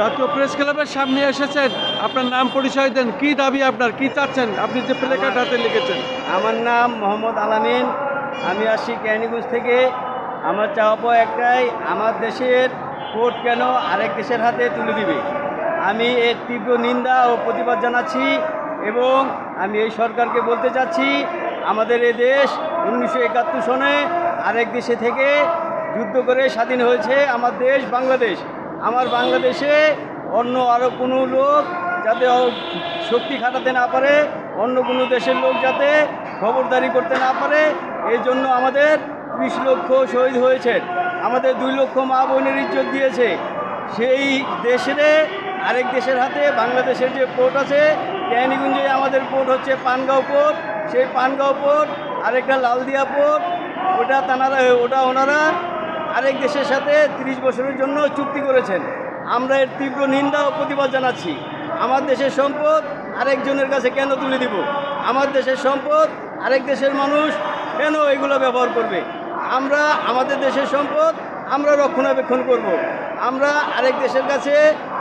জাতীয় প্রেস ক্লাবের সামনে এসেছেন। আপনার নাম পরিচয় দেন। কি দাবি আপনার? কি চাচ্ছেন? আপনি যে প্লেকার্ড হাতে লিখেছেন। আমার নাম মোহাম্মদ আলামিন। আমি আসছি ক্যানিগঞ্জ থেকে। আমার চাওয়া একটাই, আমার দেশের কোর্ট কেন আরেক দেশের হাতে তুলে দিবে? আমি এর তীব্র নিন্দা ও প্রতিবাদ জানাচ্ছি এবং আমি এই সরকারকে বলতে চাচ্ছি, আমাদের এ দেশ উনিশশো একাত্তর সনে আরেক দেশে থেকে যুদ্ধ করে স্বাধীন হয়েছে আমার দেশ, বাংলাদেশ। আমার বাংলাদেশে অন্য আরও কোনো লোক যাতে শক্তি খাটাতে না পারে, অন্য কোনো দেশের লোক যাতে খবরদারি করতে না পারে, এই জন্য আমাদের ত্রিশ লক্ষ শহীদ হয়েছে আমাদের দুই লক্ষ মা বোনের ইজ্জত দিয়েছে। সেই দেশের আরেক দেশের হাতে বাংলাদেশের যে পোর্ট আছে ক্যানিগঞ্জে আমাদের পোর্ট হচ্ছে পানগাঁও পোর্ট। সেই পানগাঁও পোর্ট, আরেকটা লালদিয়া পোর্ট, ওটা তানারা ওটা ওনারা আরেক দেশের সাথে ৩০ বছরের জন্য চুক্তি করেছেন। আমরা এর তীব্র নিন্দা ও প্রতিবাদ জানাচ্ছি। আমার দেশের সম্পদ আরেকজনের কাছে কেন তুলে দিব? আমার দেশের সম্পদ আরেক দেশের মানুষ কেন এগুলো ব্যবহার করবে? আমরা, আমাদের দেশের সম্পদ আমরা রক্ষণাবেক্ষণ করব। আমরা আরেক দেশের কাছে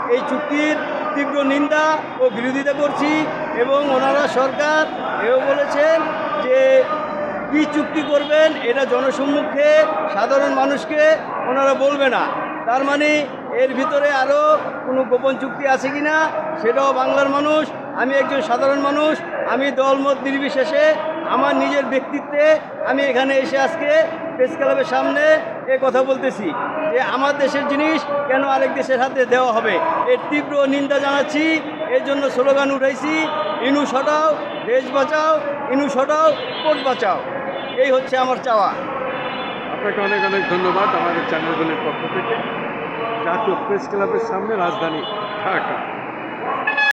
এই চুক্তির তীব্র নিন্দা ও বিরোধিতা করছি এবং ওনারা সরকার এও বলেছেন কি চুক্তি করবেন, এটা জনসম্মুখে সাধারণ মানুষকে ওনারা বলবে না। তার মানে এর ভিতরে আরও কোনো গোপন চুক্তি আছে কি না সেটাও বাংলার মানুষ, আমি একজন সাধারণ মানুষ, আমি দলমত নির্বিশেষে আমার নিজের ব্যক্তিত্বে আমি এখানে এসে আজকে প্রেস ক্লাবের সামনে এ কথা বলতেছি যে আমার দেশের জিনিস কেন আরেক দেশের হাতে দেওয়া হবে। এর তীব্র নিন্দা জানাচ্ছি, এর জন্য স্লোগান উঠাইছি, ইনু সটাও, দেশ বাঁচাও, ইনু সটাও, কোর্ট বাঁচাও। এই হচ্ছে আমার চাওয়া। আপনাকে অনেক অনেক ধন্যবাদ আমাদের চ্যানেলগুলির পক্ষ থেকে। জাতীয় প্রেস ক্লাবের সামনে রাজধানী ঢাকা।